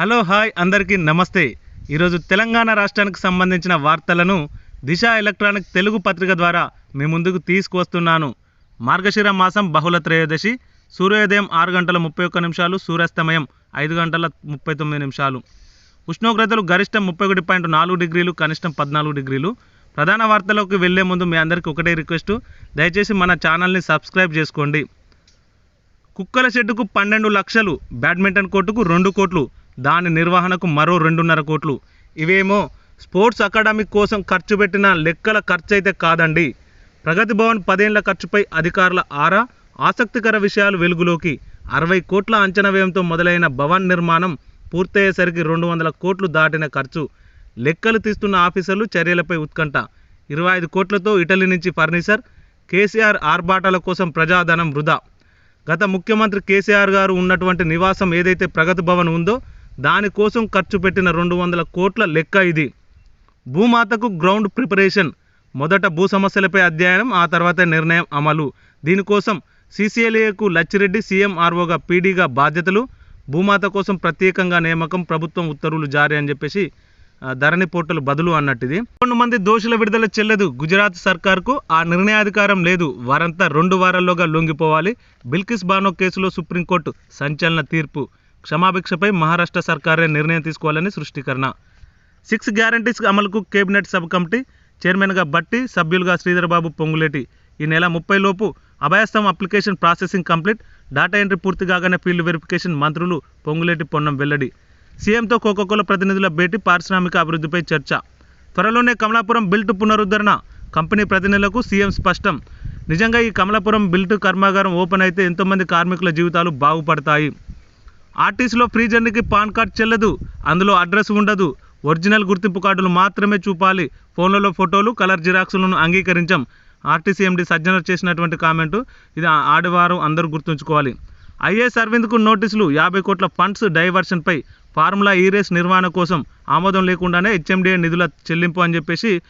Hello hi అందరికీ నమస్తే. ఈరోజు తెలంగాణ రాష్ట్రానికి సంబంధించిన వార్తలను దిశ ఎలక్ట్రానిక్ తెలుగు పత్రిక ద్వారా మీ ముందుకు తీసుకువస్తున్నాను. మార్గశిర మాసం బహుళ త్రయోదశి సూర్యోదయం ఆరు గంటల ముప్పై ఒక్క నిమిషాలు సూర్యాస్తమయం ఐదు గంటల ముప్పై తొమ్మిది నిమిషాలు. ఉష్ణోగ్రతలు గరిష్టం ముప్పై ఒకటి పాయింట్ నాలుగు డిగ్రీలు కనిష్టం పద్నాలుగు డిగ్రీలు. ప్రధాన వార్తలకు వెళ్ళే ముందు మీ అందరికీ ఒకటే రిక్వెస్ట్. దయచేసి మన ఛానల్ని సబ్స్క్రైబ్ చేసుకోండి. కుక్కల షెడ్డుకు పన్నెండు లక్షలు బ్యాడ్మింటన్ కోర్టుకు రెండు కోట్లు దాని నిర్వహణకు మరో రెండున్నర కోట్లు. ఇవేమో స్పోర్ట్స్ అకాడమీ కోసం ఖర్చు పెట్టిన లెక్కల ఖర్చు అయితే కాదండి. ప్రగతి భవన్ పదేళ్ళ ఖర్చుపై అధికారుల ఆరా ఆసక్తికర విషయాలు వెలుగులోకి. అరవై కోట్ల అంచనా వ్యయంతో మొదలైన భవన్ నిర్మాణం పూర్తయ్యేసరికి రెండు వందల కోట్లు దాటిన ఖర్చు. లెక్కలు తీస్తున్న ఆఫీసర్లు చర్యలపై ఉత్కంఠ. ఇరవై ఐదు కోట్లతో ఇటలీ నుంచి ఫర్నిచర్ కేసీఆర్ ఆర్భాటాల కోసం ప్రజాధనం వృధా. గత ముఖ్యమంత్రి కేసీఆర్ గారు ఉన్నటువంటి నివాసం ఏదైతే ప్రగతి భవన్ ఉందో దానికోసం ఖర్చు పెట్టిన రెండు వందల కోట్ల లెక్క ఇది. భూమాతకు గ్రౌండ్ ప్రిపరేషన్. మొదట భూ సమస్యలపై అధ్యయనం ఆ తర్వాత నిర్ణయం అమలు. దీనికోసం సీసీఎల్ఏకు లచ్చిరెడ్డి సీఎంఆర్ఓగా పీడీగా బాధ్యతలు. భూమాత కోసం ప్రత్యేకంగా నియామకం ప్రభుత్వం ఉత్తర్వులు జారీ అని చెప్పేసి ధరణి పోర్టల్ బదులు అన్నట్టుది. రెండు మంది దోషుల విడుదల చెల్లదు. గుజరాత్ సర్కార్కు ఆ నిర్ణయాధికారం లేదు. వారంతా రెండు వారాల్లోగా లొంగిపోవాలి. బిల్కిస్ బానో కేసులో సుప్రీంకోర్టు సంచలన తీర్పు. క్షమాభిక్షపై మహారాష్ట్ర సర్కారే నిర్ణయం తీసుకోవాలని సృష్టికరణ. సిక్స్ గ్యారంటీస్ అమలుకు కేబినెట్ సబ్ కమిటీ చైర్మన్గా బట్టి సభ్యులుగా శ్రీధర్బాబు పొంగులేటి. ఈ నెల ముప్పై లోపు అభయస్థం application processing complete data entry పూర్తి కాగానే ఫీల్డ్ వెరిఫికేషన్ మంత్రులు పొంగులేటి పొన్నం వెల్లడి. సీఎంతో కోకోకోల ప్రతినిధుల భేటీ పారిశ్రామిక అభివృద్ధిపై చర్చ. త్వరలోనే కమలాపురం బిల్ట్ పునరుద్ధరణ. కంపెనీ ప్రతినిధులకు సీఎం స్పష్టం. నిజంగా ఈ కమలాపురం బిల్ట్ కర్మాగారం ఓపెన్ అయితే ఎంతోమంది కార్మికుల జీవితాలు బాగుపడతాయి. ఆర్టీసీలో ఫ్రీ జర్నీకి పాన్ కార్డ్ చెల్లదు అందులో అడ్రస్ ఉండదు. ఒరిజినల్ గుర్తింపు కార్డులు మాత్రమే చూపాలి. ఫోన్లలో ఫోటోలు కలర్ జిరాక్స్లను అంగీకరించాం. ఆర్టీసీ ఎండి సజ్జనర్ చేసినటువంటి కామెంటు ఇది ఆ- అందరూ గుర్తుంచుకోవాలి. ఐఏఎస్ అరవింద్కు నోటీసులు యాభై కోట్ల ఫండ్స్ డైవర్షన్పై ఫార్ములా ఈ రేస్ నిర్వహణ కోసం ఆమోదం లేకుండానే హెచ్ఎండిఏ నిధుల చెల్లింపు అని చెప్పేసి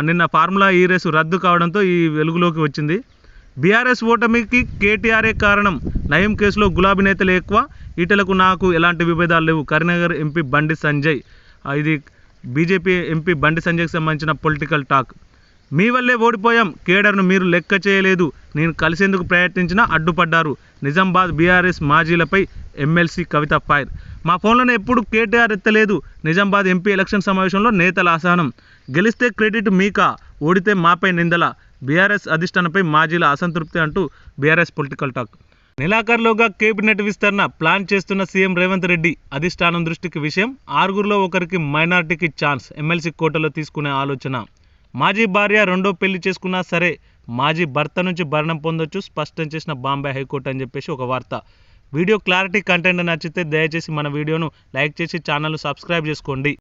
నిన్న ఫార్ములా ఈ రేసు రద్దు కావడంతో ఈ వెలుగులోకి వచ్చింది. బీఆర్ఎస్ ఓటమికి కేటీఆర్ఏ కారణం. నయం కేసులో గులాబీ నేతలు ఎక్కువ. ఈటలకు నాకు ఎలాంటి విభేదాలు లేవు. కరీంనగర్ ఎంపీ బండి సంజయ్ ఇది బీజేపీ ఎంపీ బండి సంజయ్కి సంబంధించిన పొలిటికల్ టాక్. మీ వల్లే ఓడిపోయాం. కేడర్ను మీరు లెక్క చేయలేదు. నేను కలిసేందుకు ప్రయత్నించినా అడ్డుపడ్డారు. నిజామాబాద్ బీఆర్ఎస్ మాజీలపై ఎమ్మెల్సీ కవిత ఫైర్ మా ఫోన్లను ఎప్పుడు కేటీఆర్ ఎత్తలేదు. నిజామాబాద్ ఎంపీ ఎలక్షన్ సమావేశంలో నేతల అసహనం. గెలిస్తే క్రెడిట్ మీకా? ఓడితే మాపై నిందల. బీఆర్ఎస్ అధిష్టానంపై మాజీల అసంతృప్తి అంటూ బీఆర్ఎస్ పొలిటికల్ టాక్. నెలాఖరులోగా కేబినెట్ విస్తరణ ప్లాన్ చేస్తున్న సీఎం రేవంత్ రెడ్డి అధిష్టానం దృష్టికి విషయం. ఆరుగురిలో ఒకరికి మైనార్టీకి ఛాన్స్ ఎమ్మెల్సీ కోటలో తీసుకునే ఆలోచన. మాజీ భార్య రెండో పెళ్ళి చేసుకున్నా సరే మాజీ భర్త నుంచి భరణం పొందొచ్చు స్పష్టం చేసిన బాంబే హైకోర్టు అని చెప్పేసి ఒక వార్త. వీడియో క్లారిటీ కంటెంట్ నచ్చితే దయచేసి మన వీడియోను లైక్ చేసి ఛానల్ సబ్స్క్రైబ్ చేసుకోండి.